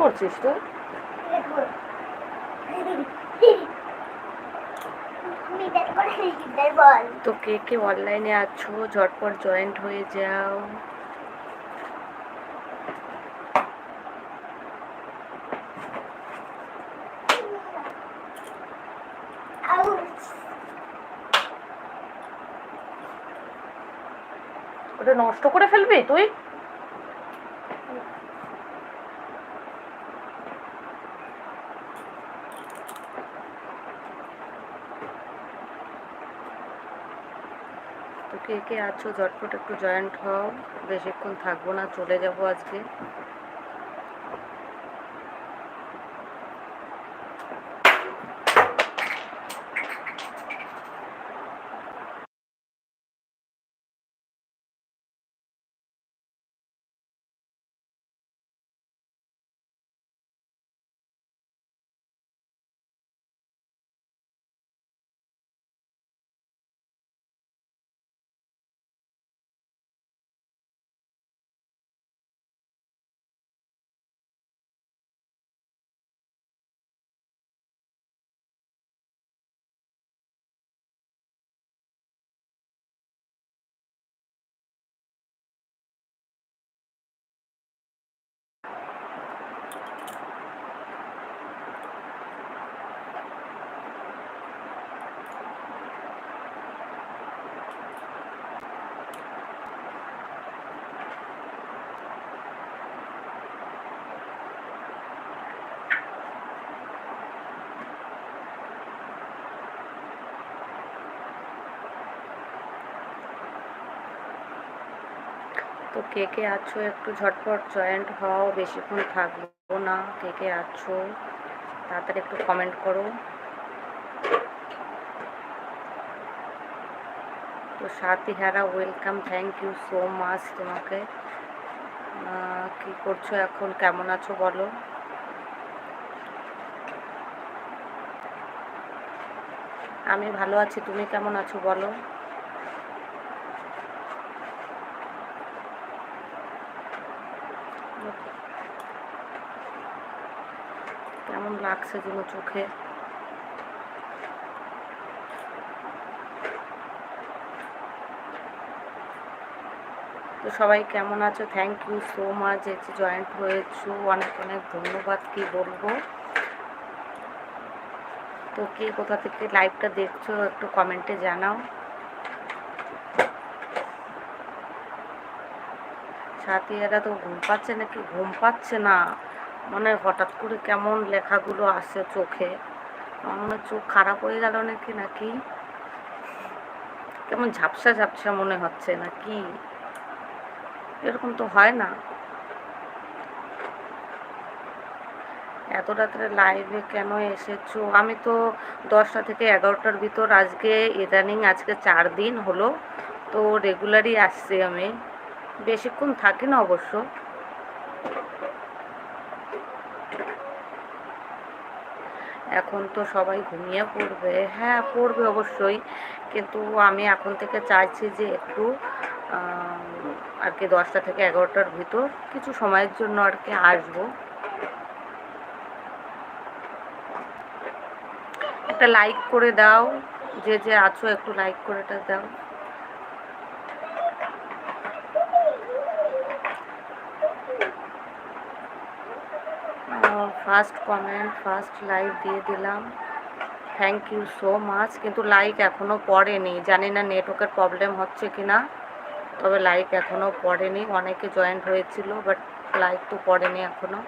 করছিস তুই? তো কে কে অনলাইনে আছো? ঝটপট জয়েন্ট হয়ে যাও। ওটা নষ্ট করে ফেলবি তুই? কে কে আছো ঝটপট একটু জয়েন্ট হও। বেশিক্ষণ থাকব না চলে যাব আজকে। তো কে কে আছো? একটু ঝটপট জয়েন্ট হও, বেশিক্ষণ থাকব না। কে কে আছো? তাড়াতাড়ি একটু কমেন্ট করো। তো সাথী হেরা welcome thank you so much তোমাকে কি করছ এখন? কেমন আছো বলো? আমি ভালো আছি, তুমি কেমন আছো বলো কেমন লাগছে যেন চোখে। তো সবাই কেমন আছো? থ্যাংক ইউ সো মাচ যে জয়েন্ট হয়েছো। অনেক অনেক ধন্যবাদ, কি বলব? তো কে কোথা থেকে লাইভটা দেখছ, একটু কমেন্টে জানাও। সাথীরা তো ঘুম পাচ্ছে নাকি? ঘুম পাচ্ছে না। মানে হঠাৎ করে কেমন লেখাগুলো আসে চোখে? আমার মনে চোখ খারাপ হয়ে গেল নাকি নাকি? কেমন ঝাপসা ঝাপসা মনে হচ্ছে, নাকি? এরকম তো হয় না। এত রাত্রে লাইভে কেন এসেছ? আমি তো দশটা থেকে এগারোটার ভিতর আজকে ইদানিং, আজকে চার দিন হলো, তো রেগুলারই আসছি আমি। বেশিক্ষণ থাকি না অবশ্য। এখন তো সবাই ঘুমিয়ে পড়বে। হ্যাঁ পড়বে অবশ্যই। কিন্তু আমি এখন থেকে চাইছি যে একটু আর কি দশটা থেকে এগারোটার ভিতর কিছু সময়ের জন্য আর কি আসব। একটা লাইক করে দাও। যে যে আছো একটু লাইক করেটা দাও। ফার্স্ট কমেন্ট, ফার্স্ট লাইক দিয়ে দিলাম। থ্যাংক ইউ সো মাচ কিন্তু লাইক এখনও পড়েনি। জানি না নেটওয়ার্কের প্রবলেম হচ্ছে কি না তবে লাইক এখনও পড়েনি। অনেকে জয়েন্ট হয়েছিল বাট লাইক তো পড়েনি এখনও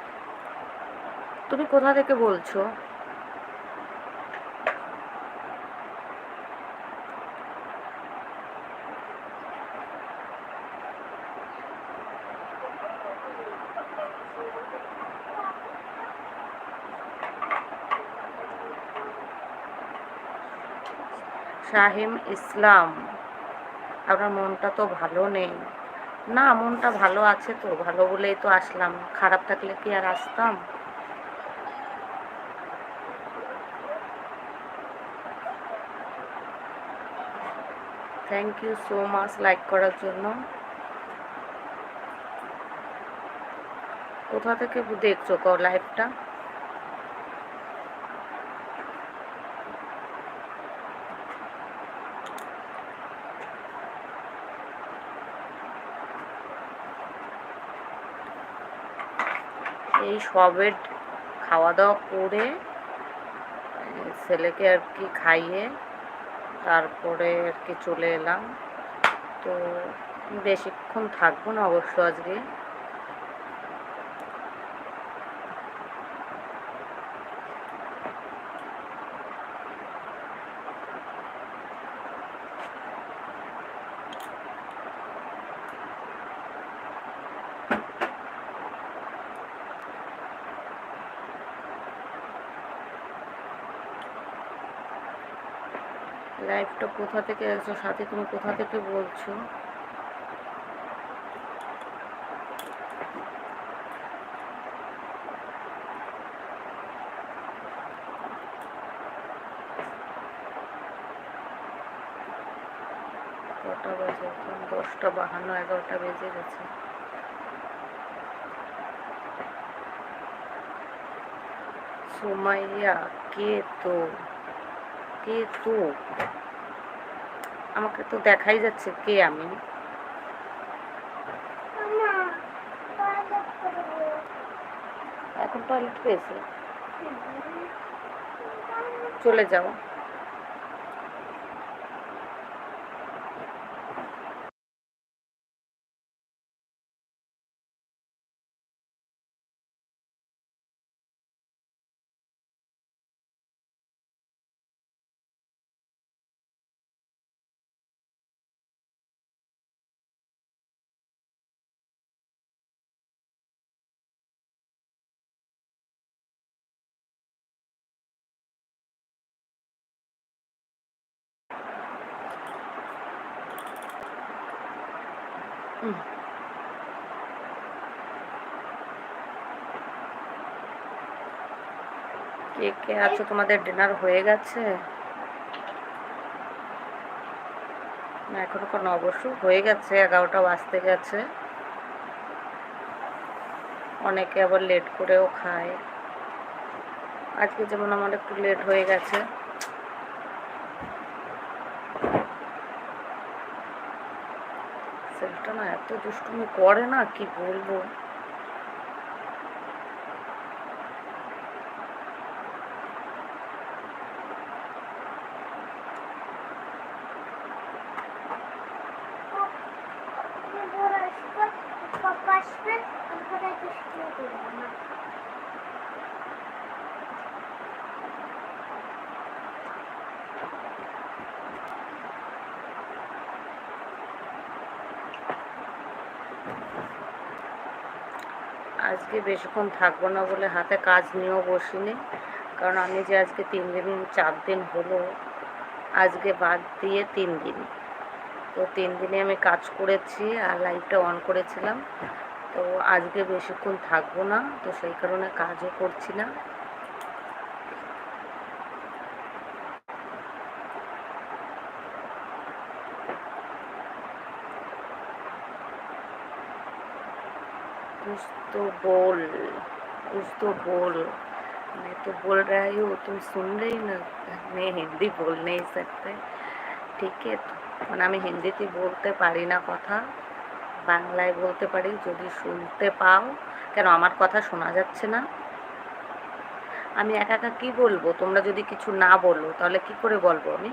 তুমি কোথা থেকে বলছো? শাহিম ইসলাম। আপনার মনটা তো ভালো নেই। না, মনটা ভালো আছে তো, ভালো বলেই তো আসলাম। খারাপ থাকলে কি আর আসতাম? Thank you so much like করার জন্য। কোথা থেকে দেখছ লাইভটা এই সবের খাওয়া দাওয়া করে, ছেলেকে আর কি খাইয়ে তারপরে আর কি চলে এলাম। তো বেশিক্ষণ থাকব না অবশ্য আজকে। লাইভটা কোথা থেকে একশো সাথে তুমি কোথা থেকে বলছো? কটা বাজে দশটা বাহান্ন, এগারোটা বেজে গেছে। সুমাইয়া, কে তো কে তো আমাকে তো দেখাই যাচ্ছে কে আমি। এখন টয়লেট পেয়েছে। চলে যাও। কে কে আছো? তোমাদের ডিনার হয়ে গেছে? না, এখনও কোনো অবশ্য হয়ে গেছে, এগারোটা বাজতে গেছে। অনেকে আবার লেট করেও খায়। আজকে যেমন আমার একটু লেট হয়ে গেছে ছেলেটা না এত দুষ্টুমি করে না কি বলব Papa আসবে আমরা দুষ্টুমি করব না আজকে বেশিক্ষণ থাকব না বলে হাতে কাজ নিয়েও বসিনি। কারণ আমি যে আজকে তিন দিন, চার দিন হলো, আজকে বাদ দিয়ে তিন দিন। তো তিন দিনে আমি কাজ করেছি আর লাইটটা অন করেছিলাম। তো আজকে বেশিক্ষণ থাকব না, তো সেই কারণে কাজও করছি না कुछ तो बोल कुछ तो बोल मैं तो बोल रही हूँ तुम सुन रही ना मैं हिंदी बोल नहीं सकते ঠিক আছে মানে আমি হিন্দিতে বলতে পারি না কথা বাংলায় বলতে পারি যদি শুনতে পাও কেন আমার কথা শোনা যাচ্ছে না আমি একা একা কী বলবো তোমরা যদি কিছু না বলো তাহলে কি করে বলবো আমি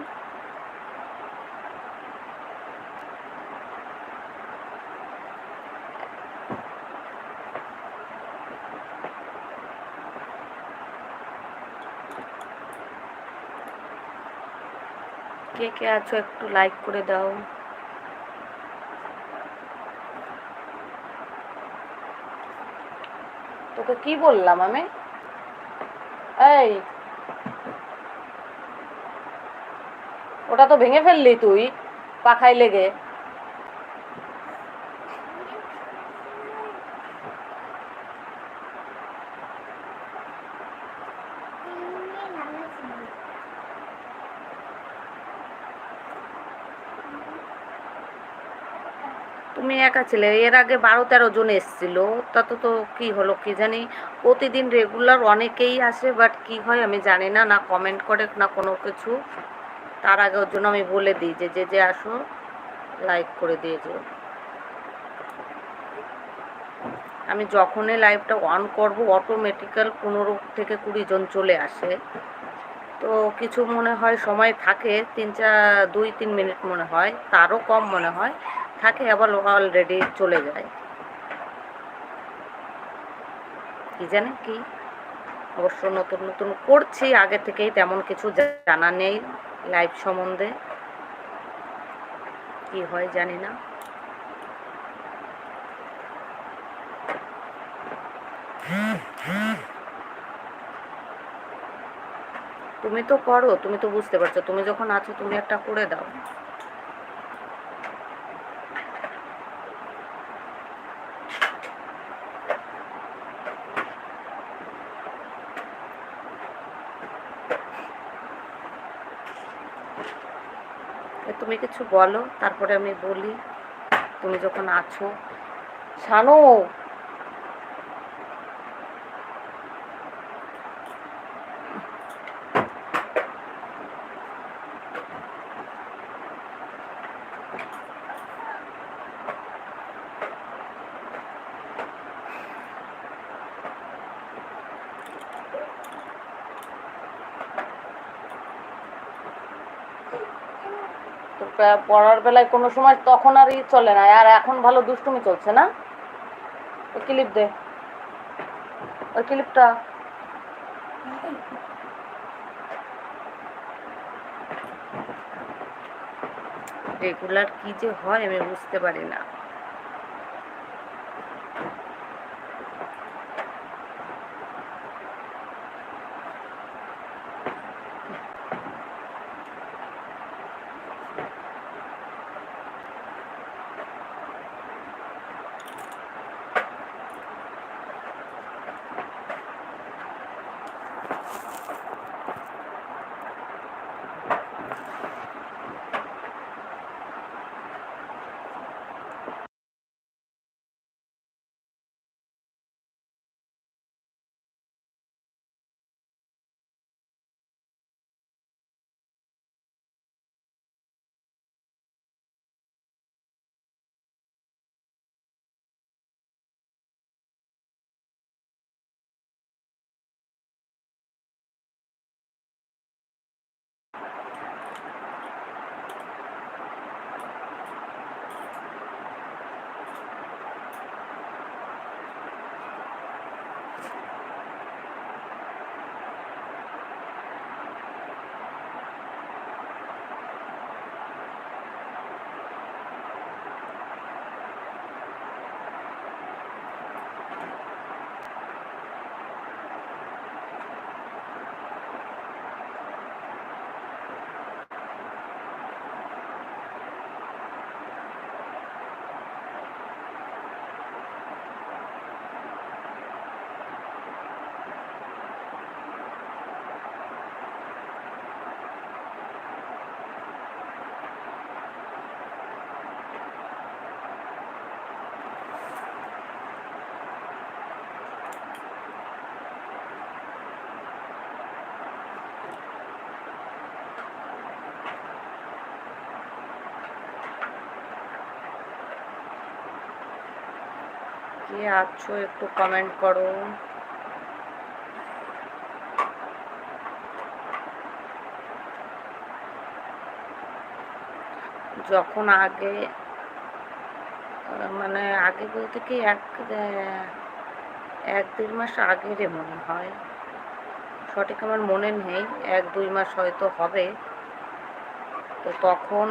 কে আছো একটু লাইক করে দাও। তোকে কি বললাম আমি? এই, ওটা তো ভেঙে ফেললি তুই, পাখায় লেগে। তুমি ছেলে, এর আগে বারো তেরো জন এসছিল। তাতে তো কি হলো কি জানি? প্রতিদিন রেগুলার অনেকেই আসে বাট কি হয় আমি জানি না না কমেন্ট করে, না কোনো কিছু। তার আগে ওর জন্য আমি বলে দিই যে যে যে আসো লাইক করে দিয়ে যেও। আমি যখনই লাইভটা অন করব অটোমেটিক্যাল পনেরো থেকে কুড়ি জন চলে আসে। তো কিছু মনে হয় সময় থাকে, তিন চার দুই, তিন মিনিট মনে হয়, তারও কম মনে হয়। থাকে, আবার অলরেডি চলে যায়। কি জানে কি? অবশ্য নতুন নতুন করছি, আগে থেকেই তেমন কিছু জানা নেই লাইভ সম্বন্ধে। কি হয় জানি না। তুমি তো করো, তুমি তো বুঝতে পারছ, তুমি যখন আছো তুমি একটা করে দাও। তুমি কিছু বলো তারপরে আমি বলি তুমি যখন আছো। শানু! পড়ার বেলায় কোনো সময় তখন আর ই চলে না। আর এখন ভালো দুষ্টুমি চলছে না? ওই ক্লিপ দে। ওই ক্লিপটা রেগুলার কি যে হয় আমি বুঝতে পারি না। কে আছো একটু কমেন্ট করো। যখন আগে মানে আগে বলতে কি এক এক দেড় মাস আগেরে মনে হয়। সঠিক আমার মনে নেই, এক দুই মাস হয়তো হবে। তো তখন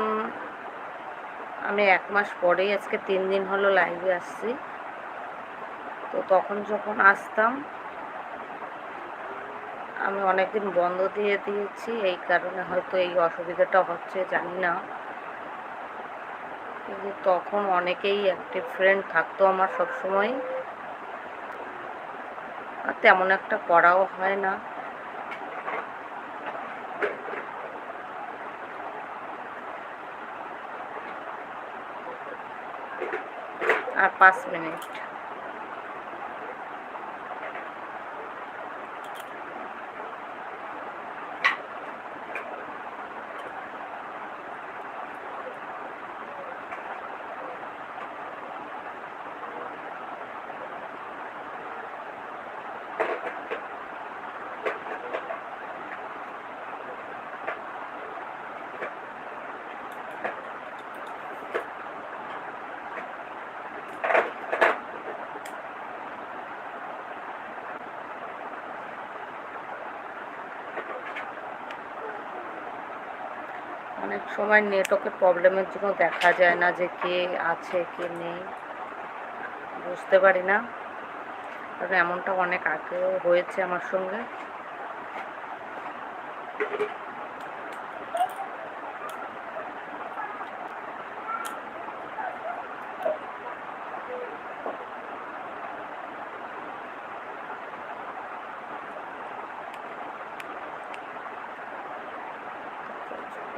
আমি এক মাস পরেই আজকে তিন দিন হলো লাইভে আসছি। তখন যখন আসতাম, আমি অনেকদিন বন্ধ দিয়ে দিয়েছি। এই কারণে হয়তো এই অসুবিধাটা হচ্ছে, জানি না। কিন্তু তখন অনেকেই একটি ফ্রেন্ড থাকতো আমার সবসময়। আর তেমন একটা করাও হয় না। আর পাঁচ মিনিট অনেক সময় নেটওয়ার্কের প্রবলেমের জন্য দেখা যায় না যে কে আছে, কে নেই। বুঝতে পারি না। কারণ এমনটা অনেক আগেও হয়েছে আমার সঙ্গে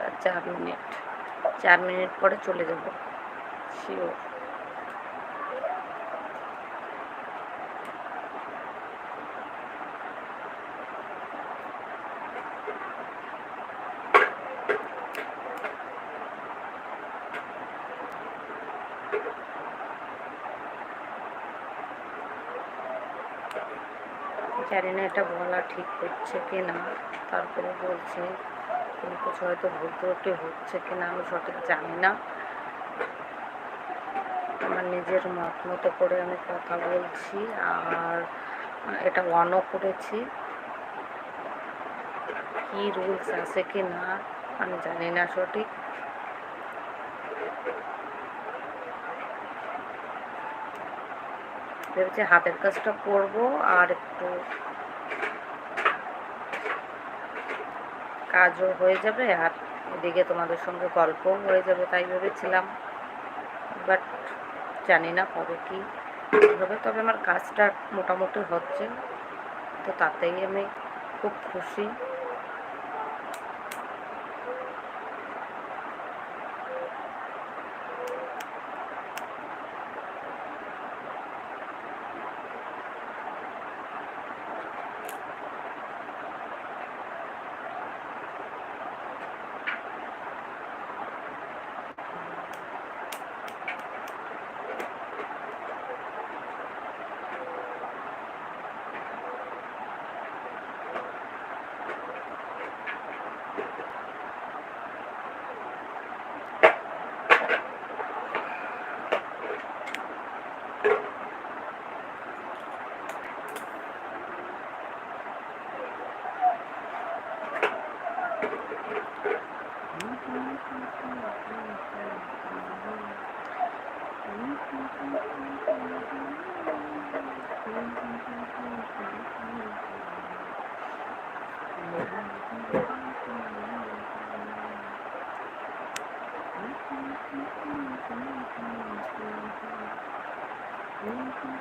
আর চার মিনিট। চার মিনিট পরে চলে যাব। শিওর জানি না এটা বলা ঠিক হচ্ছে কি না তারপরে বলছি। কোনো কিছু হয়তো ভুল ত্রুটি হচ্ছে কি না আমি সঠিক জানি না। আমার নিজের মত মতো করে আমি কথা বলছি আর এটা অনও করেছি। কি রুলস আছে কি না আমি জানি না সঠিক। ভেবেছি হাতের কাজটা করব আর একটু কাজও হয়ে যাবে আর এদিকে তোমাদের সঙ্গে গল্পও হয়ে যাবে, তাই ভেবেছিলাম। বাট জানি না কবে কি হবে, তবে আমার কাজটা মোটামুটি হচ্ছে। তো তাতেই আমি খুব খুশি। অনেক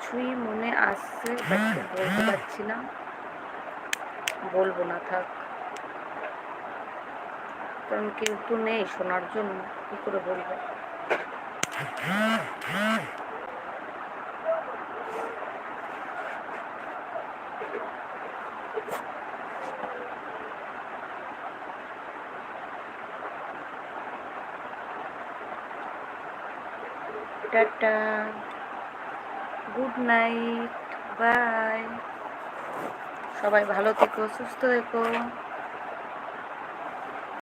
কিছুই মনে আসছে বাট বলতে পারছি না। বলব না থাক। কারণ কেউ তো নেই শোনার জন্য কি করে বলব? টাটা। নাইট বাই সবাই ভালো থেকো সুস্থ থেকো।